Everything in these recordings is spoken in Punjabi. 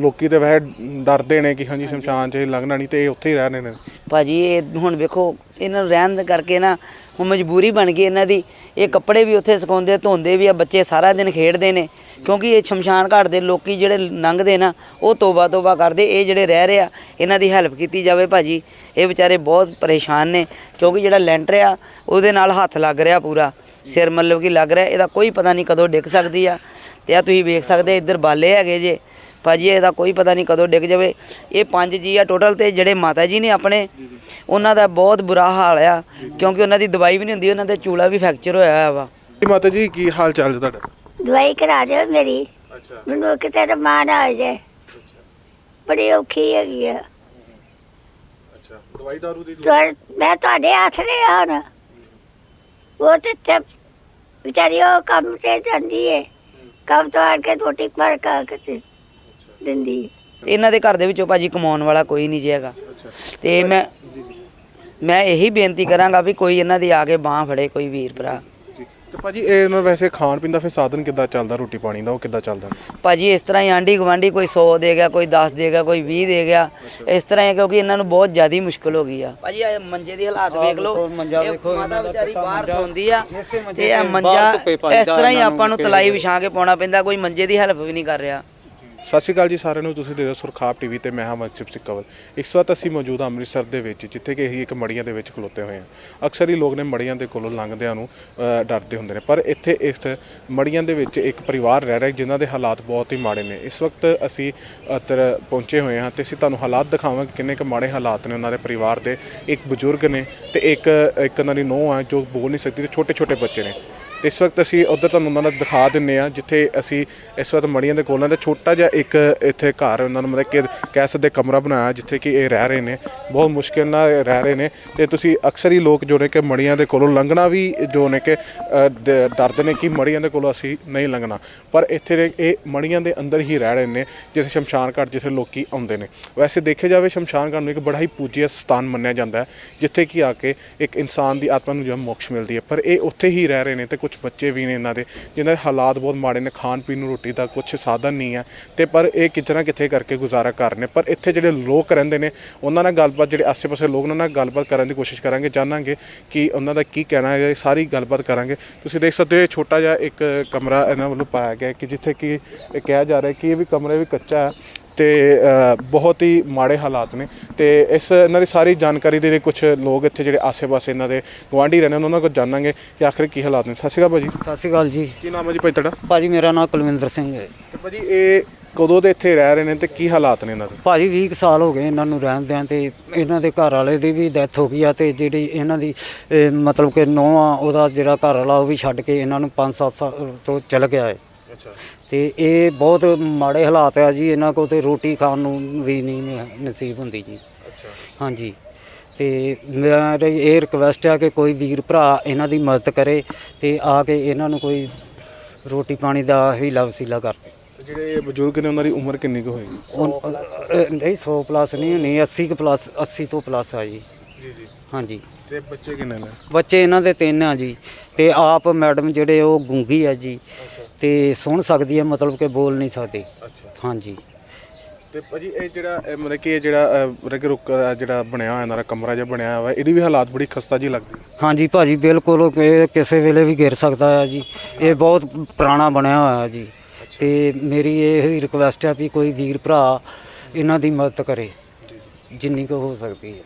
ਲੋਕੀ ਤੇ ਵੈਸੇ ਡਰਦੇ ਨੇ ਕਿ ਹਾਂਜੀ ਸ਼ਮਸ਼ਾਨ 'ਚ ਲੰਘਣਾ ਨਹੀਂ ਤੇ ਇਹ ਉੱਥੇ ਹੀ ਰਹਿਣੇ ਨੇ। ਭਾਜੀ, ਇਹ ਹੁਣ ਵੇਖੋ, ਇਹਨਾਂ ਨੂੰ ਰਹਿਣ ਦੇ ਕਰਕੇ ਨਾ ਹੁਣ ਮਜਬੂਰੀ ਬਣ ਗਈ ਇਹਨਾਂ ਦੀ। ਇਹ ਕੱਪੜੇ ਵੀ ਉੱਥੇ ਸੁਕਾਉਂਦੇ, ਧੋਂਦੇ ਵੀ ਆ, ਬੱਚੇ ਸਾਰਾ ਦਿਨ ਖੇਡਦੇ ਨੇ। ਕਿਉਂਕਿ ਇਹ ਸ਼ਮਸ਼ਾਨ ਘਾਟ ਦੇ ਲੋਕੀ ਜਿਹੜੇ ਲੰਘਦੇ ਨਾ, ਉਹ ਤੋਬਾ ਤੋਬਾ ਕਰਦੇ, ਇਹ ਜਿਹੜੇ ਰਹਿ ਰਹੇ ਆ, ਇਹਨਾਂ ਦੀ ਹੈਲਪ ਕੀਤੀ ਜਾਵੇ ਭਾਜੀ। ਇਹ ਵਿਚਾਰੇ ਬਹੁਤ ਪਰੇਸ਼ਾਨ ਨੇ, ਕਿਉਂਕਿ ਜਿਹੜਾ ਲੈਂਟਰ ਆ, ਉਹਦੇ ਨਾਲ ਹੱਥ ਲੱਗ ਰਿਹਾ ਪੂਰਾ। ਸਿਰ ਮਤਲਬ ਕਿ ਲੱਗ ਰਿਹਾ, ਇਹਦਾ ਕੋਈ ਪਤਾ ਨਹੀਂ ਕਦੋਂ ਡਿੱਗ ਸਕਦੀ ਆ। ਤੇ ਆ ਤੁਸੀਂ ਵੇਖ ਸਕਦੇ ਇੱਧਰ ਬਾਲੇ ਹੈਗੇ ਜੇ। ਭਾਜੀ ਇਹਦਾ ਕੋਈ ਪਤਾ ਨਹੀਂ ਕਦੋਂ ਡਿੱਗ ਜਾਵੇ। ਇਹ ਪੰਜ ਜੀ ਆ ਟੋਟਲ ਤੇ ਜਿਹੜੇ ਮਾਤਾ ਜੀ ਨੇ ਆਪਣੇ ਉਹਨਾਂ ਦਾ ਬਹੁਤ ਬੁਰਾ ਹਾਲ ਆ ਕਿਉਂਕਿ ਉਹਨਾਂ ਦੀ ਦਵਾਈ ਵੀ ਨਹੀਂ ਹੁੰਦੀ ਉਹਨਾਂ ਦਾ ਚੂਲਾ ਵੀ ਫ੍ਰੈਕਚਰ ਹੋਇਆ ਹੋਇਆ ਵਾ। ਜੀ ਮਾਤਾ ਜੀ ਕੀ ਹਾਲ ਚਾਲ ਜੀ ਤੁਹਾਡਾ? ਦਵਾਈ ਕਰਾ ਦਿਓ ਮੇਰੀ। ਅੱਛਾ। ਮੈਨੂੰ ਕਿਤੇ ਰਮਾਨ ਆ ਜਾਏ ਬੜੀ ਔਖੀ ਹੈਗੀ ਆ। ਅੱਛਾ ਦਵਾਈ ਦਾਰੂ ਦੀ ਤੁਹਾ- ਮੈਂ ਤੁਹਾਡੇ ਆਸਰੇ ਆ ਹੁਣ। ਉਹ ਤੇ ਤੇ ਵਿਚਾਰੀ ਉਹ ਕੰਮ ਤੇ ਜਾਂਦੀ ਏ। ਕੰਮ ਤੋਂ ਆਣ ਕੇ ਰੋਟੀ ਪਰ ਕਾ ਕੇ ਦਿੰਦੀ। ਤੇ ਇਹਨਾਂ ਦੇ ਘਰ ਦੇ ਵਿੱਚੋਂ ਭਾਜੀ ਕਮਾਉਣ ਵਾਲਾ ਕੋਈ ਨਹੀਂ ਜੀ ਹੈਗਾ। ਤੇ ਮੈਂ ਮੈਂ ਇਹੀ ਬੇਨਤੀ ਕਰਾਂਗਾ ਵੀ ਕੋਈ ਇਹਨਾਂ ਦੀ ਆ ਕੇ ਬਾਹ ਫੜੇ ਕੋਈ ਵੀਰ ਭਰਾ। ਜੀ। ਤੇ ਭਾਜੀ ਇਹ ਦਾ ਵੈਸੇ ਖਾਣ ਪੀਣ ਦਾ ਫਿਰ ਸਾਧਨ ਕਿੱਦਾਂ ਚੱਲਦਾ ਰੋਟੀ ਪਾਣੀ ਦਾ ਉਹ ਕਿੱਦਾਂ ਚੱਲਦਾ? ਭਾਜੀ ਇਸ ਤਰ੍ਹਾਂ ਹੀ ਆਂਢੀ ਗੁਆਂਢੀ ਕੋਈ 100 ਦੇ ਗਿਆ ਕੋਈ 10 ਦੇ ਗਿਆ ਕੋਈ 20 ਦੇ ਗਿਆ। ਇਸ ਤਰ੍ਹਾਂ ਹੀ ਹੈ ਕਿਉਂਕਿ ਇਹਨਾਂ ਨੂੰ ਬਹੁਤ ਜ਼ਿਆਦਾ ਮੁਸ਼ਕਲ ਹੋ ਗਈ ਆ। ਭਾਜੀ ਇਹ ਮੰਜੇ ਦੀ ਹਾਲਾਤ ਵੇਖ ਲਓ। ਇਹ ਮਾਤਾ ਵਿਚਾਰੀ ਬਾਹਰ ਸੌਂਦੀ ਆ ਤੇ ਇਹ ਮੰਜਾ ਇਸ ਤਰ੍ਹਾਂ ਹੀ ਆਪਾਂ ਨੂੰ ਤਲਾਈ ਵਿਛਾ ਕੇ ਪਾਉਣਾ ਪੈਂਦਾ ਕੋਈ ਮੰਜੇ ਦੀ ਹੈਲਪ ਵੀ ਨਹੀਂ ਕਰ ਰਿਹਾ। ਸਤਿ ਸ਼੍ਰੀ ਅਕਾਲ ਜੀ ਸਾਰਿਆਂ ਨੂੰ ਤੁਸੀਂ ਦੇਖੋ ਸੁਰਖਾਬ ਟੀਵੀ ਤੇ ਮੈਂ ਹਾਂ ਮਨਸਿਪ ਸਿੱਕਵਲ ਇਸ ਵਕਤ ਅਸੀਂ ਮੌਜੂਦ ਹਾਂ ਅੰਮ੍ਰਿਤਸਰ ਦੇ ਵਿੱਚ ਜਿੱਥੇ ਕਿ ਅਸੀਂ ਇੱਕ ਮੜੀਆਂ ਦੇ ਵਿੱਚ ਖਲੋਤੇ ਹੋਏ ਹਾਂ। ਅਕਸਰ ਹੀ ਲੋਕ ਨੇ ਮੜੀਆਂ ਦੇ ਕੋਲੋਂ ਲੰਘਦਿਆਂ ਨੂੰ ਅ, ਡਰਦੇ ਹੁੰਦੇ ਨੇ। ਪਰ ਇੱਥੇ ਇਸ ਮੜੀਆਂ ਦੇ ਵਿੱਚ ਇੱਕ ਪਰਿਵਾਰ ਰਹਿ ਰਿਹਾ ਜਿਨ੍ਹਾਂ ਦੇ ਹਾਲਾਤ ਬਹੁਤ ਹੀ ਮਾੜੇ ਨੇ। ਇਸ ਵਕਤ ਅਸੀਂ ਅਤਰ ਪਹੁੰਚੇ ਹੋਏ ਹਾਂ ਤੇ ਅਸੀਂ ਤੁਹਾਨੂੰ ਹਾਲਾਤ ਦਿਖਾਵਾਂਗੇ ਕਿੰਨੇ ਕੁ ਮਾੜੇ ਹਾਲਾਤ ਨੇ ਉਹਨਾਂ ਦੇ ਪਰਿਵਾਰ ਦੇ। ਇੱਕ ਬਜ਼ੁਰਗ ਨੇ ਤੇ ਇੱਕ ਇੱਕ ਉਹਨਾਂ ਦੀ ਨੂੰਹ ਆ ਜੋ ਬੋਲ ਨਹੀਂ ਸਕਦੀ ਤੇ ਛੋਟੇ ਛੋਟੇ ਬੱਚੇ ਨੇ। ਤੇ ਇਸ ਵਕਤ ਅਸੀਂ ਉਧਰ ਤੁਹਾਨੂੰ ਉਹਨਾਂ ਦਾ ਦਿਖਾ ਦਿੰਨੇ ਆ ਜਿੱਥੇ ਅਸੀਂ ਇਸ ਵਕਤ ਮੜੀਆਂ ਦੇ ਕੋਲਾਂ ਤੇ ਛੋਟਾ ਜਿਹਾ ਇੱਕ ਇੱਥੇ ਘਰ ਉਹਨਾਂ ਨੂੰ ਮਤਲਬ ਕਿ ਕਹਿ ਸਕਦੇ ਕਮਰਾ ਬਣਾਇਆ, ਜਿੱਥੇ ਕਿ ਇਹ ਰਹਿ ਰਹੇ ਨੇ। ਬਹੁਤ ਮੁਸ਼ਕਿਲ ਨਾਲ ਰਹਿ ਰਹੇ ਨੇ ਤੇ ਤੁਸੀਂ ਅਕਸਰ ਹੀ ਲੋਕ ਜੋ ਨੇ ਕਿ ਮੜੀਆਂ ਦੇ ਕੋਲੋਂ ਲੰਘਣਾ ਵੀ ਜੋ ਨੇ ਕਿ ਡਰਦੇ ਨੇ ਕਿ ਮੜੀਆਂ ਦੇ ਕੋਲੋਂ ਅਸੀਂ ਨਹੀਂ ਲੰਘਣਾ। ਪਰ ਇੱਥੇ ਦੇ ਇਹ ਮੜੀਆਂ ਦੇ ਅੰਦਰ ਹੀ ਰਹਿ ਰਹੇ ਨੇ, ਜਿੱਥੇ ਸ਼ਮਸ਼ਾਨ ਘਾਟ ਜਿੱਥੇ ਲੋਕੀ ਆਉਂਦੇ ਨੇ। ਵੈਸੇ ਦੇਖਿਆ ਜਾਵੇ ਸ਼ਮਸ਼ਾਨ ਘਾਟ ਨੂੰ ਇੱਕ ਬੜਾ ਹੀ ਪੂਜਨੀय ਸਥਾਨ ਮੰਨਿਆ ਜਾਂਦਾ ਹੈ, ਜਿੱਥੇ ਕਿ ਆ ਕੇ ਇੱਕ ਇਨਸਾਨ ਦੀ ਆਤਮਾ ਨੂੰ ਜੋ ਮੋਕਸ਼ ਮਿਲਦੀ ਹੈ। ਪਰ ਇਹ ਉੱਥੇ ਹੀ ਰਹਿ ਰਹੇ ਨੇ ਤੇ ਕੁਝ ਬੱਚੇ ਵੀ ਨੇ ਇਹਨਾਂ ਦੇ, ਜਿਨ੍ਹਾਂ ਦੇ ਹਾਲਾਤ ਬਹੁਤ ਮਾੜੇ ਨੇ, ਖਾਣ ਪੀਣ ਨੂੰ ਰੋਟੀ ਦਾ ਕੁਝ ਸਾਧਨ ਨਹੀਂ ਹੈ ਤੇ ਪਰ ਇਹ ਕਿਤੇ ਨਾ ਕਿਤੇ ਕਰਕੇ ਗੁਜ਼ਾਰਾ ਕਰ ਰਹੇ ਨੇ? ਪਰ ਇੱਥੇ ਜਿਹੜੇ ਲੋਕ ਰਹਿੰਦੇ ਨੇ, ਉਹਨਾਂ ਨਾਲ ਗੱਲਬਾਤ, ਜਿਹੜੇ ਆਸ-ਪਾਸੇ ਲੋਕ ਉਹਨਾਂ ਨਾਲ ਗੱਲਬਾਤ ਕਰਨ ਦੀ ਕੋਸ਼ਿਸ਼ ਕਰਾਂਗੇ। ਜਾਣਾਂਗੇ ਕਿ ਉਹਨਾਂ ਦਾ ਕੀ ਕਹਿਣਾ ਹੈ ਸਾਰੀ ਗੱਲਬਾਤ ਕਰਾਂਗੇ। ਤੁਸੀਂ ਦੇਖ ਸਕਦੇ ਹੋ, ਇਹ ਛੋਟਾ ਜਿਹਾ ਇੱਕ ਕਮਰਾ ਇਹਨਾਂ ਵੱਲੋਂ ਪਾਇਆ ਗਿਆ ਕਿ ਜਿੱਥੇ ਕਿ ਇਹ ਕਿਹਾ ਜਾ ਰਿਹਾ ਕਿ ਇਹ ਵੀ ਕਮਰਾ ਵੀ ਕੱਚਾ ਹੈ। ਤੇ ਬਹੁਤ ਹੀ ਮਾੜੇ ਹਾਲਾਤ ਨੇ। ਤੇ ਇਸ ਇਹਨਾਂ ਦੀ ਸਾਰੀ ਜਾਣਕਾਰੀ ਦੇ ਲਈ ਕੁਝ ਲੋਕ ਇੱਥੇ ਜਿਹੜੇ ਆਸੇ-ਪਾਸੇ ਇਹਨਾਂ ਦੇ ਗਵਾਂਢੀ ਰਹਿੰਦੇ ਉਹਨਾਂ ਕੋਲ ਜਾਣਾਂਗੇ ਕਿ ਆਖਰ ਕੀ ਹਾਲਾਤ ਨੇ। ਸਤਿ ਸ਼੍ਰੀ ਅਕਾਲ ਭਾਜੀ। ਸਤਿ ਸ਼੍ਰੀ ਅਕਾਲ ਜੀ। ਕੀ ਨਾਮ ਹੈ ਜੀ ਭਾਈ ਤੁਹਾਡਾ? ਭਾਜੀ ਮੇਰਾ ਨਾਮ ਕੁਲਵਿੰਦਰ ਸਿੰਘ ਹੈ ਤੇ ਭਾਜੀ ਇਹ ਕਦੋਂ ਦੇ ਇੱਥੇ ਰਹਿ ਰਹੇ ਨੇ ਤੇ ਕੀ ਹਾਲਾਤ ਨੇ ਇਹਨਾਂ ਦੇ? ਭਾਜੀ 20 ਕੁ ਸਾਲ ਹੋ ਗਏ ਇਹਨਾਂ ਨੂੰ ਰਹਿੰਦਿਆਂ ਤੇ ਇਹਨਾਂ ਦੇ ਘਰ ਵਾਲੇ ਦੀ ਵੀ ਡੈਥ ਹੋ ਗਈ ਆ ਤੇ ਜਿਹੜੀ ਇਹਨਾਂ ਦੀ ਇਹ ਮਤਲਬ ਕਿ ਨੌਂ ਆ ਉਹਦਾ ਜਿਹੜਾ ਘਰ ਵਾਲਾ ਉਹ ਵੀ ਛੱਡ ਕੇ ਇਹਨਾਂ ਨੂੰ 5-7 ਸਾਲ ਤੋਂ ਚਲ ਗਿਆ ਹੈ। ਅੱਛਾ। ਤੇ ਇਹ ਬਹੁਤ ਮਾੜੇ ਹਾਲਾਤ ਆ ਜੀ ਇਹਨਾਂ ਕੋਲ ਤੇ ਰੋਟੀ ਖਾਣ ਨੂੰ ਵੀ ਨਹੀਂ ਨ- ਨਸੀਬ ਹੁੰਦੀ ਜੀ। ਅੱਛਾ। ਹਾਂਜੀ। ਤੇ ਮੇਰੀ ਇਹ ਰਿਕਵੈਸਟ ਆ ਕਿ ਕੋਈ ਵੀਰ ਭਰਾ ਇਹਨਾਂ ਦੀ ਮਦਦ ਕਰੇ ਤੇ ਆ ਕੇ ਇਹਨਾਂ ਨੂੰ ਕੋਈ ਰੋਟੀ ਪਾਣੀ ਦਾ ਹੀਲਾ ਵਸੀਲਾ ਕਰ ਦੇ। ਤੇ ਜਿਹੜੇ ਬਜ਼ੁਰਗ ਨੇ ਉਹਨਾਂ ਦੀ ਉਮਰ ਕਿੰਨੀ ਕੁ ਹੋਏਗੀ? ਉਹ- ਅ, ਨਹੀਂ 100 ਪਲੱਸ ਨਹੀਂ ਹੋਣੀ 80 ਕੁ ਪਲੱਸ 80 ਤੋਂ ਪਲੱਸ ਆ ਜੀ। ਜੀ ਜੀ। ਹਾਂਜੀ। ਤੇ ਬੱਚੇ ਕਿੰਨੇ ਨੇ? ਬੱਚੇ ਇਹਨਾਂ ਦੇ ਤਿੰਨ ਆ ਜੀ। ਤੇ ਆਪ ਮੈਡਮ ਜਿਹੜੇ ਉਹ ਗੂੰਗੀ ਆ ਜੀ। ਤੇ ਸੁਣ ਸਕਦੀ ਹੈ ਮਤਲਬ ਕਿ ਬੋਲ ਨਹੀਂ ਸਕਦੀ। ਅੱਛਾ। ਹਾਂਜੀ। ਤੇ ਭਾਜੀ ਇਹ ਜਿਹੜਾ ਇਹ ਮਤਲਬ ਕਿ ਇਹ ਜਿਹੜਾ ਅ, ਰਗ ਰੁਕ ਅ, ਜਿਹੜਾ ਬਣਿਆ ਹੋਇਆ ਇਹਨਾਂ ਦਾ ਕਮਰਾ ਜਿਹਾ ਬਣਿਆ ਹੋਇਆ ਇਹਦੀ ਵੀ ਹਾਲਾਤ ਬੜੀ ਖਸਤਾ ਜੀ ਲੱਗਦੀ। ਹਾਂਜੀ ਭਾਜੀ ਬਿਲਕੁਲ ਇਹ ਕਿਸੇ ਵੇਲੇ ਵੀ ਗਿਰ ਸਕਦਾ ਹੈ ਜੀ। ਇਹ ਬਹੁਤ ਪੁਰਾਣਾ ਬਣਿਆ ਹੋਇਆ ਹੈ ਜੀ ਤੇ ਮੇਰੀ ਇਹ ਰਿਕੁਐਸਟ ਹੈ ਵੀ ਕੋਈ ਵੀਰ ਭਰਾ ਇਹਨਾਂ ਦੀ ਮਦਦ ਕਰੇ ਜਿੰਨੀ ਕੁ ਹੋ ਸਕਦੀ ਹੈ।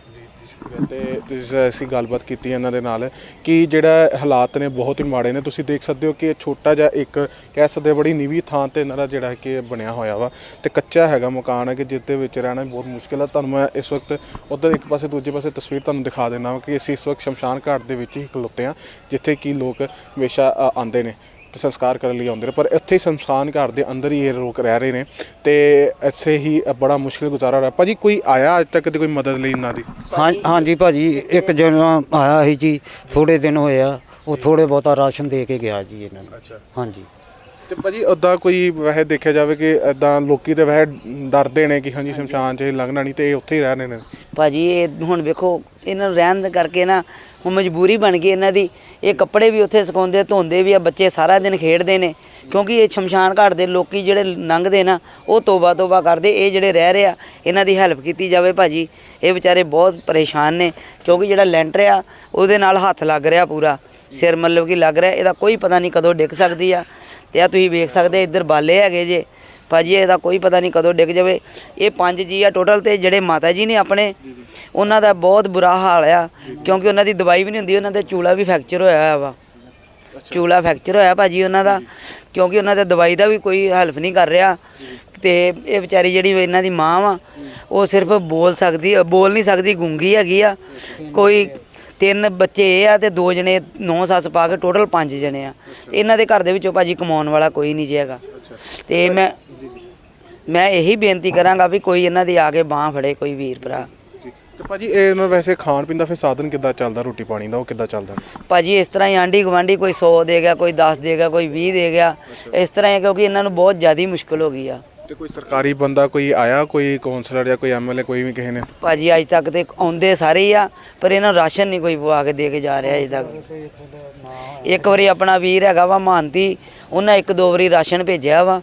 ਤੇ ਤੁਸੀਂ ਅਸੀਂ ਗੱਲਬਾਤ ਕੀਤੀ ਇਹਨਾਂ ਦੇ ਨਾਲ, ਕਿ ਜਿਹੜਾ ਹਾਲਾਤ ਨੇ ਬਹੁਤ ਹੀ ਮਾੜੇ ਨੇ, ਤੁਸੀਂ ਦੇਖ ਸਕਦੇ ਹੋ ਕਿ ਇਹ ਛੋਟਾ ਜਿਹਾ ਇੱਕ ਕਹਿ ਸਕਦੇ ਬੜੀ ਨੀਵੀਂ ਥਾਂ ਤੇ ਇਹਨਾਂ ਦਾ ਜਿਹੜਾ ਹੈ ਕਿ ਬਣਿਆ ਹੋਇਆ ਵਾ, ਤੇ ਕੱਚਾ ਹੈਗਾ ਮਕਾਨ ਹੈ ਕਿ ਜਿਸ ਦੇ ਵਿੱਚ ਰਹਿਣਾ ਬਹੁਤ ਮੁਸ਼ਕਿਲ ਹੈ ਤੁਹਾਨੂੰ ਮੈਂ ਇਸ ਵਕਤ ਉਧਰ ਇੱਕ ਪਾਸੇ, ਦੂਜੇ ਪਾਸੇ ਤਸਵੀਰ ਤੁਹਾਨੂੰ ਦਿਖਾ ਦੇਣਾ ਵਾ ਕਿ ਅਸੀਂ ਇਸ ਵਕਤ ਸ਼ਮਸ਼ਾਨ ਘਾਟ ਦੇ ਵਿੱਚ ਹੀ ਖਲੋਤੇ ਹਾਂ ਜਿੱਥੇ ਕਿ ਲੋਕ ਹਮੇਸ਼ਾ ਆਉਂਦੇ ਨੇ। ਤੇ ਸੰਸਕਾਰ ਕਰਨ ਲਈ ਆਉਂਦੇ ਨੇ ਪਰ ਇੱਥੇ ਹੀ ਸ਼ਮਸ਼ਾਨ ਘਾਟ ਦੇ ਅੰਦਰ ਹੀ ਇਹ ਲੋਕ ਰਹਿ ਰਹੇ ਨੇ ਤੇ ਇੱਥੇ ਹੀ ਬੜਾ ਮੁਸ਼ਕਿਲ ਗੁਜ਼ਾਰਾ ਹੋ ਰਿਹਾ। ਭਾਜੀ ਕੋਈ ਆਇਆ ਅੱਜ ਤੱਕ ਦੀ ਕੋਈ ਮਦਦ ਲਈ ਇਹਨਾਂ ਦੀ? ਹਾਂ ਹਾਂਜੀ ਭਾਜੀ ਇੱਕ ਜਣਾ ਆਇਆ ਸੀ ਜੀ ਥੋੜੇ ਦਿਨ ਹੋਏ ਆ ਉਹ ਥੋੜੇ ਬਹੁਤਾ ਰਾਸ਼ਨ ਦੇ ਕੇ ਗਿਆ ਜੀ ਇਹਨਾਂ ਨੂੰ। ਅੱਛਾ। ਹਾਂਜੀ। ਤੇ ਭਾਜੀ ਉਦਾਂ ਕੋਈ ਵੈਸੇ ਦੇਖਿਆ ਜਾਵੇ ਕਿ ਇਦਾਂ ਲੋਕੀ ਤੇ ਵੈਸੇ ਡਰਦੇ ਨੇ ਕਿ ਹਾਂਜੀ ਸ਼ਮਸ਼ਾਨ 'ਚ ਲੰਘਣਾ ਨਹੀਂ ਤੇ ਇਹ ਉੱਥੇ ਹੀ ਰਹਿਣੇ ਨੇ। ਭਾਜੀ ਇਹ ਹੁਣ ਵੇਖੋ ਇਹਨਾਂ ਨੂੰ ਰਹਿਣ ਦੇ ਕਰਕੇ ਨਾ ਹੁਣ ਮਜਬੂਰੀ ਬਣ ਗਈ ਇਹਨਾਂ ਦੀ। ਇਹ ਕੱਪੜੇ ਵੀ ਉੱਥੇ ਸੁਕਾਉਂਦੇ ਧੋਂਦੇ ਵੀ ਆ ਬੱਚੇ ਸਾਰਾ ਦਿਨ ਖੇਡਦੇ ਨੇ। ਕਿਉਂਕਿ ਇਹ ਸ਼ਮਸ਼ਾਨ ਘਾਟ ਦੇ ਲੋਕੀ ਜਿਹੜੇ ਲੰਘਦੇ ਨਾ ਉਹ ਤੋਬਾ ਤੋਬਾ ਕਰਦੇ ਇਹ ਜਿਹੜੇ ਰਹਿ ਰਹੇ ਆ ਇਹਨਾਂ ਦੀ ਹੈਲਪ ਕੀਤੀ ਜਾਵੇ ਭਾਜੀ। ਇਹ ਵਿਚਾਰੇ ਬਹੁਤ ਪਰੇਸ਼ਾਨ ਨੇ ਕਿਉਂਕਿ ਜਿਹੜਾ ਲੈਂਟਰ ਆ ਉਹਦੇ ਨਾਲ ਹੱਥ ਲੱਗ ਰਿਹਾ ਪੂਰਾ। ਸਿਰ ਮਤਲਬ ਕਿ ਲੱਗ ਰਿਹਾ ਇਹਦਾ ਕੋਈ ਪਤਾ ਨਹੀਂ ਕਦੋਂ ਡਿੱਗ ਸਕਦੀ ਆ। ਤੇ ਆ ਤੁਸੀਂ ਵੇਖ ਸਕਦੇ ਇੱਧਰ ਬਾਲੇ ਹੈਗੇ ਜੇ। ਭਾਜੀ, ਇਹਦਾ ਕੋਈ ਪਤਾ ਨਹੀਂ ਕਦੋਂ ਡਿੱਗ ਜਾਵੇ। ਇਹ ਪੰਜ ਜੀ ਆ ਟੋਟਲ ਤੇ ਜਿਹੜੇ ਮਾਤਾ ਜੀ ਨੇ ਆਪਣੇ, ਉਹਨਾਂ ਦਾ ਬਹੁਤ ਬੁਰਾ ਹਾਲ ਆ। ਕਿਉਂਕਿ ਉਹਨਾਂ ਦੀ ਦਵਾਈ ਵੀ ਨਹੀਂ ਹੁੰਦੀ, ਉਹਨਾਂ ਦਾ ਚੂਲਾ ਵੀ ਫ੍ਰੈਕਚਰ ਹੋਇਆ ਹੋਇਆ ਵਾ। ਚੂਲਾ ਫ੍ਰੈਕਚਰ ਹੋਇਆ ਭਾਜੀ ਉਹਨਾਂ ਦਾ, ਕਿਉਂਕਿ ਉਹਨਾਂ ਦੇ ਦਵਾਈ ਦਾ ਵੀ ਕੋਈ ਹੈਲਪ ਨਹੀਂ ਕਰ ਰਿਹਾ। ਤੇ ਇਹ ਵਿਚਾਰੀ ਜਿਹੜੀ ਇਹਨਾਂ ਦੀ ਮਾਂ ਵਾ, ਉਹ ਸਿਰਫ ਬੋਲ ਸਕਦੀ, ਬੋਲ ਨਹੀਂ ਸਕਦੀ, ਗੂੰਗੀ ਹੈਗੀ ਆ। ਕੋਈ ਤਿੰਨ ਬੱਚੇ ਇਹ ਆ ਤੇ ਦੋ ਜਣੇ ਨੌ ਸੱਸ ਪਾ ਕੇ ਟੋਟਲ ਪੰਜ ਜਣੇ ਆ। ਤੇ ਇਹਨਾਂ ਦੇ ਘਰ ਦੇ ਵਿੱਚੋਂ ਭਾਜੀ ਕਮਾਉਣ ਵਾਲਾ ਕੋਈ ਨਹੀਂ ਜੀ ਹੈਗਾ। ਤੇ ਮੈਂ ਮੈਂ ਇਹੀ ਬੇਨਤੀ ਕਰਾਂਗਾ ਵੀ ਕੋਈ ਇਹਨਾਂ ਦੀ ਆ ਕੇ ਬਾਹ ਫੜੇ ਕੋਈ ਵੀਰ ਭਰਾ। ਜੀ। ਤੇ ਭਾਜੀ ਇਹ ਇਹਨਾਂ ਵੈਸੇ ਖਾਣ ਪੀਣ ਦਾ ਫਿਰ ਸਾਧਨ ਕਿੱਦਾਂ ਚੱਲਦਾ ਰੋਟੀ ਪਾਣੀ ਦਾ ਉਹ ਕਿੱਦਾਂ ਚੱਲਦਾ? ਭਾਜੀ ਇਸ ਤਰ੍ਹਾਂ ਹੀ ਆਂਢੀ ਗੁਆਂਢੀ ਕੋਈ 100 ਦੇ ਗਿਆ ਕੋਈ 10 ਦੇ ਗਿਆ ਕੋਈ 20 ਦੇ ਗਿਆ। ਇਸ ਤਰ੍ਹਾਂ ਹੈ ਕਿਉਂਕਿ ਇਹਨਾਂ ਨੂੰ ਬਹੁਤ ਜ਼ਿਆਦਾ ਮੁਸ਼ਕਲ ਹੋ ਗਈ ਆ। ਤੇ ਕੋਈ ਸਰਕਾਰੀ ਬੰਦਾ ਕੋਈ ਆਇਆ ਕੋਈ ਕਾਉਂਸਲਰ ਜਾਂ ਕੋਈ ਐਮਐਲਏ ਕੋਈ ਵੀ ਕਿਸੇ ਨੇ? ਭਾਜੀ ਅੱਜ ਤੱਕ ਤੇ ਆਉਂਦੇ ਸਾਰੇ ਹੀ ਆ ਪਰ ਇਹਨਾਂ ਨੂੰ ਰਾਸ਼ਨ ਨਹੀਂ ਕੋਈ ਪਵਾ ਕੇ ਦੇ ਕੇ ਜਾ ਰਿਹਾ ਅਜੇ ਤੱਕ। ਇੱਕ ਵਾਰੀ ਆਪਣਾ ਵੀਰ ਹੈਗਾ ਵਾ ਮਹਾਂਤੀ ਉਹਨਾਂ ਇੱਕ ਦੋ ਵਾਰੀ ਰਾਸ਼ਨ ਭੇਜਿਆ ਵਾ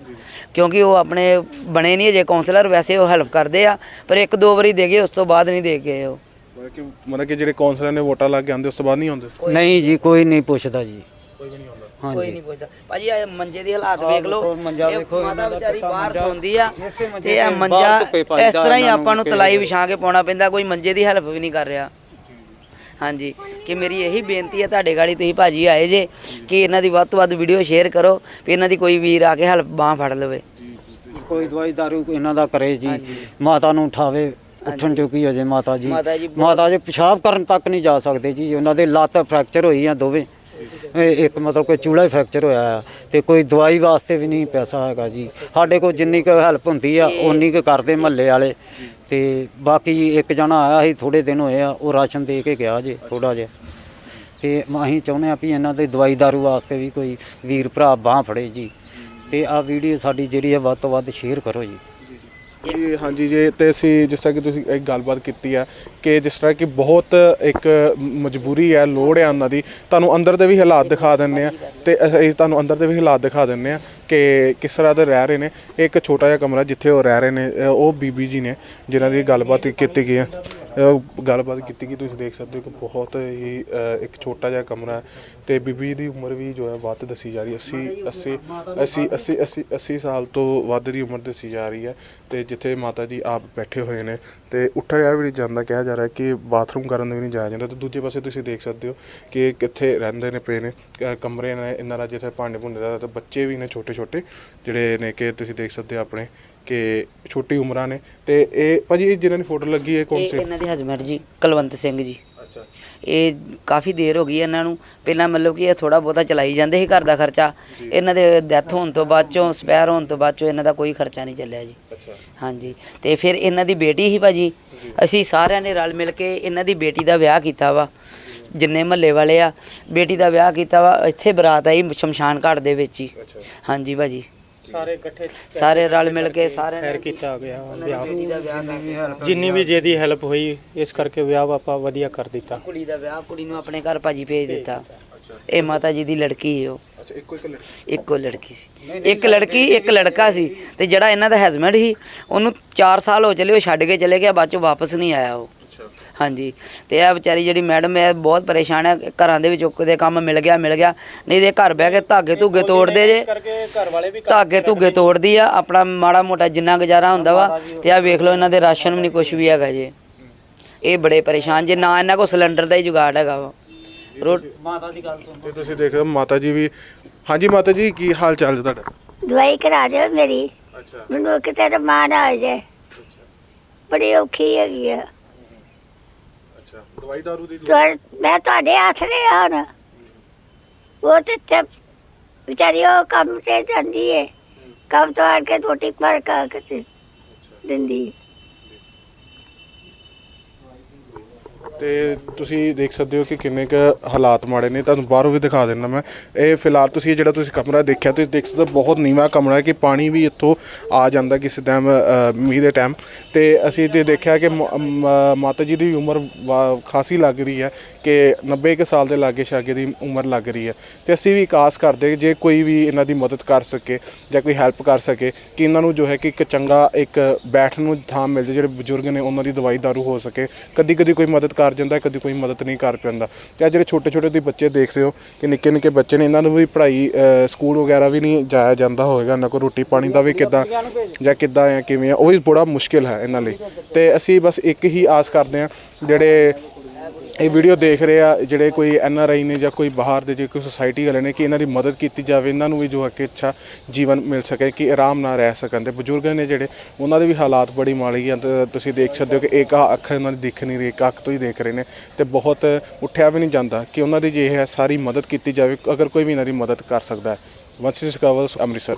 ਕਿਉਂਕਿ ਉਹ ਆਪਣੇ ਬਣੇ ਨਹੀਂ ਅਜੇ ਕਾਉਂਸਲਰ ਵੈਸੇ ਉਹ ਹੈਲਪ ਕਰਦੇ ਆ ਪਰ ਇੱਕ ਦੋ ਵਾਰੀ ਦੇ ਗਏ ਉਸ ਤੋਂ ਬਾਅਦ ਨਹੀਂ ਦੇ ਗਏ ਉਹ। ਮਤਲਬ ਕਿ ਜਿਹੜੇ ਕਾਉਂਸਲਰ ਨੇ ਵੋਟਾਂ ਲਾ ਕੇ ਆਉਂਦੇ ਉਸ ਤੋਂ ਬਾਅਦ ਨਹੀਂ ਆਉਂਦੇ? ਨਹੀਂ ਜੀ ਕੋਈ ਨਹੀਂ ਪੁੱਛਦਾ ਜੀ। ਕੋਈ ਨਹੀਂ। ਕੋਈ ਨਹੀਂ ਪੁੱਛਦਾ। ਭਾਜੀ ਇਹ ਮੰਜੇ ਦੀ ਹਾਲਾਤ ਵੇਖ ਲਓ। ਇਹ ਮਾਤਾ ਵਿਚਾਰੀ ਬਾਹਰ। ਸੌਂਦੀ ਆ ਤੇ ਇਹ ਮੰਜਾ ਇਸ ਤਰ੍ਹਾਂ ਹੀ ਆਪਾਂ ਨੂੰ ਤਲਾਈ ਵਿਛਾ ਕੇ ਪਾਉਣਾ ਪੈਂਦਾ ਕੋਈ ਮੰਜੇ ਦੀ ਹੈਲਪ ਵੀ ਨਹੀਂ ਕਰ ਰਿਹਾ। ਹਾਂਜੀ ਕਿ ਮੇਰੀ ਇਹੀ ਬੇਨਤੀ ਹੈ ਤੁਹਾਡੇ ਗਾੜੀ ਤੁਸੀਂ ਭਾਜੀ ਆਏ ਜੇ ਕਿ ਇਹਨਾਂ ਦੀ ਵੱਧ ਤੋਂ ਵੱਧ ਵੀਡੀਓ ਸ਼ੇਅਰ ਕਰੋ ਵੀ ਇਹਨਾਂ ਦੀ ਕੋਈ ਵੀਰ ਆ ਕੇ ਹੈਲਪ ਬਾਹ ਫੜ ਲਵੇ। ਕੋਈ ਦਵਾਈ ਦਾਰੂ ਇਹਨਾਂ ਦਾ ਕਰੇ ਜੀ ਮਾਤਾ ਨੂੰ ਉਠਾਵੇ ਉੱਠਣ ਜੋਗੀ ਹੋ ਜੇ ਮਾਤਾ ਜੀ। ਮਾਤਾ ਜੀ ਪਿਸ਼ਾਬ ਕਰਨ ਤੱਕ ਨਹੀਂ ਜਾ ਸਕਦੇ ਜੀ ਉਹਨਾਂ ਦੇ ਲੱਤ ਫ੍ਰੈਕਚਰ ਹੋਈ ਆ ਦੋਵੇਂ। ਇਹ ਇੱਕ ਮਤਲਬ ਕਿ ਚੂਲਾ ਹੀ ਫ੍ਰੈਕਚਰ ਹੋਇਆ ਆ ਤੇ ਕੋਈ ਦਵਾਈ ਵਾਸਤੇ ਵੀ ਨਹੀਂ ਪੈਸਾ ਹੈਗਾ ਜੀ। ਸਾਡੇ ਕੋਲ ਜਿੰਨੀ ਕੁ ਹੈਲਪ ਹੁੰਦੀ ਆ ਓਨੀ ਕੁ ਕਰਦੇ ਮਹੱਲੇ ਵਾਲੇ। ਤੇ ਬਾਕੀ ਇੱਕ ਜਣਾ ਆਇਆ ਸੀ ਥੋੜੇ ਦਿਨ ਹੋਏ ਆ ਉਹ ਰਾਸ਼ਨ ਦੇ ਕੇ ਗਿਆ ਜੇ ਥੋੜਾ ਜਿਹਾ। ਤੇ ਅਸੀਂ ਚਾਹੁੰਦੇ ਆ ਵੀ ਇਹਨਾਂ ਦੇ ਦਵਾਈ ਦਾਰੂ ਵਾਸਤੇ ਵੀ ਕੋਈ ਵੀਰ ਭਰਾ ਬਾਹ ਫੜੇ ਜੀ। ਤੇ ਆ ਵੀਡੀਓ ਸਾਡੀ ਜਿਹੜੀ ਹੈ ਵੱਧ ਤੋਂ ਵੱਧ ਸ਼ੇਅਰ ਕਰੋ ਜੀ। ਜੀ, ਹਾਂਜੀ ਜੇ, ਤੇ ਅਸੀਂ ਜਿਸ ਤਰ੍ਹਾਂ ਕਿ ਤੁਸੀਂ ਇੱਕ ਗੱਲਬਾਤ ਕੀਤੀ ਹੈ ਕਿ ਜਿਸ ਤਰ੍ਹਾਂ ਕਿ ਬਹੁਤ ਇੱਕ ਮਜਬੂਰੀ ਹੈ ਲੋੜ ਹੈ ਉਹਨਾਂ ਦੀ। ਤੁਹਾਨੂੰ ਅੰਦਰ ਦੇ ਵੀ ਹਾਲਾਤ ਦਿਖਾ ਦਿੰਨੇ ਆ ਤੇ ਅਸੀਂ ਤੁਹਾਨੂੰ ਅੰਦਰ ਦੇ ਵੀ ਹਾਲਾਤ ਦਿਖਾ ਦਿੰਨੇ ਆ ਕਿ ਕਿਸ ਤਰ੍ਹਾਂ ਦੇ ਰਹਿ ਰਹੇ ਨੇ। ਇਹ ਇੱਕ ਛੋਟਾ ਜਿਹਾ ਕਮਰਾ ਜਿੱਥੇ ਉਹ ਰਹਿ ਰਹੇ ਨੇ ਉਹ ਬੀਬੀ ਜੀ ਨੇ, ਜਿਨ੍ਹਾਂ ਦੀ ਗੱਲਬਾਤ ਕੀਤੀ ਗਈ ਹੈ ਗੱਲਬਾਤ ਕੀਤੀ ਕਿ ਤੁਸੀਂ ਦੇਖ ਸਕਦੇ ਹੋ ਕਿ ਬਹੁਤ ਹੀ ਇੱਕ ਛੋਟਾ ਜਿਹਾ ਕਮਰਾ ਹੈ ਤੇ ਬੀਬੀ ਦੀ ਉਮਰ ਵੀ ਜੋ ਹੈ ਵੱਧ ਦੱਸੀ ਜਾ ਰਹੀ ਹੈ। 80 80 80 80 80 ਸਾਲ ਤੋਂ ਵੱਧ ਦੀ ਉਮਰ ਦੱਸੀ ਜਾ ਰਹੀ ਹੈ ਤੇ ਜਿੱਥੇ ਮਾਤਾ ਜੀ ਆਪ ਬੈਠੇ ਹੋਏ ਨੇ ਤੇ ਉੱਠਿਆ ਵੀ ਨਹੀਂ ਜਾਂਦਾ, ਕਿਹਾ ਜਾ ਰਿਹਾ ਕਿ ਬਾਥਰੂਮ ਕਰਨ ਵੀ ਨਹੀਂ ਜਾਇਆ ਜਾਂਦਾ। ਤੇ ਦੂਜੇ ਪਾਸੇ ਤੁਸੀਂ ਦੇਖ ਸਕਦੇ ਹੋ ਕਿ ਕਿੱਥੇ ਰਹਿੰਦੇ ਨੇ, ਪਏ ਨੇ ਕਮਰੇ ਨੇ, ਇਹਨਾਂ ਦਾ ਜਿੱਥੇ ਭਾਂਡੇ ਭੁੰਡੇ ਦਾ, ਤੇ ਬੱਚੇ ਵੀ ਨੇ ਛੋਟੇ ਛੋਟੇ ਜਿਹੜੇ ਨੇ ਕਿ ਤੁਸੀਂ ਦੇਖ ਸਕਦੇ ਹੋ ਆਪਣੇ ਕਿ ਛੋਟੀ ਉਮਰਾਂ ਨੇ ਤੇ ਇਹ ਭਾਜੀ ਇਹ ਜਿਹਨਾਂ ਦੀ ਫੋਟੋ ਲੱਗੀ ਹੈ ਕੌਣ ਇਹ ਸੇ? ਇਹਨਾਂ ਦੇ ਹਸਬੰਡ ਜੀ ਕੁਲਵੰਤ ਸਿੰਘ ਜੀ। ਅੱਛਾ। ਇਹ ਕਾਫੀ ਦੇਰ ਹੋ ਗਈ ਇਹਨਾਂ ਨੂੰ। ਪਹਿਲਾਂ ਮਤਲਬ ਕਿ ਇਹ ਥੋੜਾ ਬਹੁਤਾ ਚਲਾਈ ਜਾਂਦੇ ਸੀ ਘਰ ਦਾ ਖਰਚਾ। ਇਹਨਾਂ ਦੇ ਡੈਥ ਹੋਣ ਤੋਂ ਬਾਅਦ ਚੋਂ ਸਪੈਰ ਹੋਣ ਤੋਂ ਬਾਅਦ ਚੋਂ ਇਹਨਾਂ ਦਾ ਕੋਈ ਖਰਚਾ ਨਹੀਂ ਚੱਲਿਆ ਜੀ। ਅੱਛਾ। ਹਾਂਜੀ। ਤੇ ਫਿਰ ਇਹਨਾਂ ਦੀ ਬੇਟੀ ਸੀ ਭਾਜੀ। ਅਸੀਂ ਸਾਰਿਆਂ ਨੇ ਰਲ ਮਿਲ ਕੇ ਇਹਨਾਂ ਦੀ ਬੇਟੀ ਦਾ ਵਿਆਹ ਕੀਤਾ ਵਾ। ਜਿੰਨੇ ਮਹੱਲੇ ਵਾਲੇ ਆ ਬੇਟੀ ਦਾ ਵਿਆਹ ਕੀਤਾ ਵਾ। ਇੱਥੇ ਬਰਾਤ ਆਈ ਸ਼ਮਸ਼ਾਨ ਘਾਟ ਦੇ ਵਿੱਚ ਹੀ। ਅੱਛਾ। ਹਾਂਜੀ ਭਾਜੀ। ਸਾਰੇ ਇਕੱਠੇ ਸਾਰੇ ਰਲ ਮਿਲ ਕੇ ਸਾਰਿਆਂ ਖੈਰ ਨੇ ਕੀਤਾ ਗਿਆ ਦਾ ਵਿਆਹ ਕਰ ਜਿੰਨੀ ਵੀ ਜਿਹਦੀ ਹੈਲਪ ਹੋਈ ਇਸ ਕਰਕੇ ਵਿਆਹ ਆਪਾਂ ਵਧੀਆ ਕਰ ਦਿੱਤਾ। ਕੁੜੀ ਦਾ ਵਿਆਹ ਕੁੜੀ ਨੂੰ ਆਪਣੇ ਘਰ ਭਾਜੀ ਭੇਜ ਦਿੱਤਾ। ਅੱਛਾ। ਇਹ ਮਾਤਾ ਜੀ ਦੀ ਲੜਕੀ ਹੈ ਉਹ। ਅੱਛਾ ਇੱਕੋ ਇੱਕ ਲੜਕੀ? ਇੱਕੋ ਲੜਕੀ ਸੀ। ਇੱਕ ਲੜਕੀ ਇੱਕ ਲੜਕਾ ਸੀ ਤੇ ਜਿਹੜਾ ਇਹਨਾਂ ਦਾ ਹਸਬੰਡ ਸੀ ਉਹਨੂੰ 4 ਸਾਲ ਹੋ ਚਲੇ ਉਹ ਛੱਡ ਕੇ ਚਲੇ ਗਿਆ ਬਾਅਦ ਚੋਂ ਵਾਪਸ ਨਹੀਂ ਆਇਆ ਉਹ। ਹਾਂਜੀ। ਤੇ ਇਹ ਵਿਚਾਰੀ ਜਿਹੜੀ ਮੈਡਮ ਹੈ ਬਹੁਤ ਪਰੇਸ਼ਾਨ ਹੈ। ਘਰਾਂ ਦੇ ਵਿੱਚ ਉਹਦੇ ਕੰਮ ਮਿਲ ਗਿਆ ਮਿਲ ਗਿਆ। ਨਹੀਂ ਤੇ ਘਰ ਬਹਿ ਕੇ ਧਾਗੇ ਧੁੱਗੇ ਤੋੜਦੇ ਜੇ। ਕਰਕੇ ਘਰ ਵਾਲੇ ਵੀ ਧਾਗੇ ਧੁੱਗੇ ਤੋੜਦੀ ਆ। ਆਪਣਾ ਮਾੜਾ ਮੋਟਾ ਜਿੰਨਾ ਗੁਜ਼ਾਰਾ ਹੁੰਦਾ ਵਾ ਤੇ ਆ ਵੇਖ ਲਓ ਇਹਨਾਂ ਦੇ ਰਾਸ਼ਨ ਵੀ ਨਹੀਂ ਕੁਝ ਵੀ ਹੈਗਾ ਜੇ। ਇਹ ਬੜੇ ਪਰੇਸ਼ਾਨ ਜੇ ਨਾ ਇਹਨਾਂ ਕੋਲ ਸਿਲੰਡਰ ਦਾ ਹੀ ਜੁਗਾੜ ਹੈਗਾ ਵਾ। ਮਾਤਾ ਦੀ ਗੱਲ ਸੁਣ। ਤੇ ਤੁਸੀਂ ਦੇਖ ਮਾਤਾ ਜੀ ਵੀ ਹਾਂਜੀ ਮਾਤਾ ਜੀ ਕੀ ਹਾਲ ਚਾਲ ਹੈ ਤੁਹਾਡਾ? ਦਵਾਈ ਕਰਾ ਦਿਓ ਮੇਰੀ। ਅੱਛਾ। ਮੈਨੂੰ ਕਿਤੇ ਰਮਾਨ ਆ ਜਾਏ ਬੜੀ ਔਖੀ ਹੈਗੀ ਆ। ਦਵਾਈ ਦਾਰੂ ਦੀ ਤੁਹਾ- ਮੈਂ ਤੁਹਾਡੇ ਆਸਰੇ ਆ ਹੁਣ। ਉਹ ਤੇ ਤੇ ਵਿਚਾਰੀ ਉਹ ਕੰਮ ਤੇ ਜਾਂਦੀ ਏ। ਕੰਮ ਤੋਂ ਆਣ ਕੇ ਰੋਟੀ ਪਰ ਕਾ ਕੇ ਦਿੰਦੀ ਏ। ਤੇ ਤੁਸੀਂ ਦੇਖ ਸਕਦੇ ਹੋ ਕਿ ਕਿੰਨੇ ਕੁ ਹਾਲਾਤ ਮਾੜੇ ਨੇ। ਤੁਹਾਨੂੰ ਬਾਹਰੋਂ ਵੀ ਦਿਖਾ ਦਿੰਦਾ ਮੈਂ। ਇਹ ਫਿਲਹਾਲ ਤੁਸੀਂ ਇਹ ਜਿਹੜਾ ਤੁਸੀਂ ਕਮਰਾ ਦੇਖਿਆ, ਤੁਸੀਂ ਦੇਖ ਸਕਦੇ ਹੋ ਬਹੁਤ ਨੀਵਾਂ ਕਮਰਾ ਹੈ ਕਿ ਪਾਣੀ ਵੀ ਇੱਥੋਂ ਆ ਜਾਂਦਾ ਕਿਸੇ ਟਾਈਮ ਮੀਂਹ ਦੇ ਟਾਈਮ ਤੇ ਅਸੀਂ ਤੇ ਦੇਖਿਆ ਕਿ ਮ- ਮਾਤਾ ਜੀ ਦੀ ਉਮਰ ਵਾ- ਖਾਸੀ ਲੱਗ ਰਹੀ ਹੈ ਕਿ 90 ਕੁ ਸਾਲ ਦੇ ਲਾਗੇ ਛਾਗੇ ਦੀ ਉਮਰ ਲੱਗ ਰਹੀ ਹੈ। ਤੇ ਅਸੀਂ ਵੀ ਆਸ ਕਰਦੇ ਜੇ ਕੋਈ ਵੀ ਇਹਨਾਂ ਦੀ ਮਦਦ ਕਰ ਸਕੇ ਜਾਂ ਕੋਈ ਹੈਲਪ ਕਰ ਸਕੇ, ਕਿ ਇਹਨਾਂ ਨੂੰ ਜੋ ਹੈ ਕਿ ਇੱਕ ਚੰਗਾ ਇੱਕ ਬੈਠਣ ਨੂੰ ਥਾਂ ਮਿਲ ਜਾਏ, ਜਿਹੜੇ ਬਜ਼ੁਰਗ ਨੇ ਉਹਨਾਂ ਦੀ ਦਵਾਈ ਦਾਰੂ ਹੋ ਸਕੇ। ਕਦੀ ਕਦੀ ਕੋਈ ਮਦਦ ਕਰ ਕਰ ਜਾਂਦਾ ਕਦੀ ਕੋਈ ਮਦਦ ਨਹੀਂ ਕਰ ਪੈਂਦਾ। ਤੇ ਆ ਜਿਹੜੇ ਛੋਟੇ ਛੋਟੇ ਤੁਸੀਂ ਬੱਚੇ ਦੇਖ ਰਹੇ ਹੋ, ਕਿ ਨਿੱਕੇ ਨਿੱਕੇ ਬੱਚੇ ਨੇ, ਇਹਨਾਂ ਨੂੰ ਵੀ ਪੜ੍ਹਾਈ ਸਕੂਲ ਵਗੈਰਾ ਵੀ ਨਹੀਂ ਜਾਇਆ ਜਾਂਦਾ ਹੋਵੇਗਾ ਨਾ ਕੋਈ ਰੋਟੀ ਪਾਣੀ ਦਾ ਵੀ ਕਿੱਦਾਂ ਜਾਂ ਕਿੱਦਾਂ ਆ ਕਿਵੇਂ ਆ, ਉਹ ਵੀ ਬੜਾ ਮੁਸ਼ਕਿਲ ਹੈ ਇਹਨਾਂ ਲਈ। ਤੇ ਅਸੀਂ ਬਸ ਇੱਕ ਹੀ ਆਸ ਕਰਦੇ ਹਾਂ, ਜਿਹੜੇ ਇਹ ਵੀਡੀਓ ਦੇਖ ਰਹੇ ਆ ਜਿਹੜੇ ਕੋਈ ਐਨ ਆਰ ਆਈ ਨੇ ਜਾਂ ਕੋਈ ਬਾਹਰ ਦੇ ਜੇ ਕੋਈ ਸੁਸਾਇਟੀ ਵਾਲੇ ਨੇ ਕਿ ਇਹਨਾਂ ਦੀ ਮਦਦ ਕੀਤੀ ਜਾਵੇ, ਇਹਨਾਂ ਨੂੰ ਵੀ ਜੋ ਹੈ ਕਿ ਅੱਛਾ ਜੀਵਨ ਮਿਲ ਸਕੇ, ਕਿ ਆਰਾਮ ਨਾਲ ਰਹਿ ਸਕਣ ਤੇ ਬਜ਼ੁਰਗ ਨੇ ਜਿਹੜੇ ਉਹਨਾਂ ਦੇ ਵੀ ਹਾਲਾਤ ਬੜੀ ਮਾੜੀ ਆ ਤੁਸੀਂ ਦੇਖ ਸਕਦੇ ਹੋ ਕਿ ਇੱਕ ਅੱਖ ਇਹਨਾਂ ਦੀ ਦਿਖ ਨਹੀਂ ਰਹੀ, ਇੱਕ ਅੱਖ ਤੋਂ ਹੀ ਦੇਖ ਰਹੇ ਨੇ ਤੇ ਬਹੁਤ ਉੱਠਿਆ ਵੀ ਨਹੀਂ ਜਾਂਦਾ ਕਿ ਉਹਨਾਂ ਦੀ ਜੇ ਹੈ ਸਾਰੀ ਮਦਦ ਕੀਤੀ ਜਾਵੇ, ਅਗਰ ਕੋਈ ਵੀ ਇਹਨਾਂ ਦੀ ਮਦਦ ਕਰ ਸਕਦਾ ਹੈ। ਵੰਸਿਸ ਕਵਲਸ ਅੰਮ੍ਰਿਤਸਰ।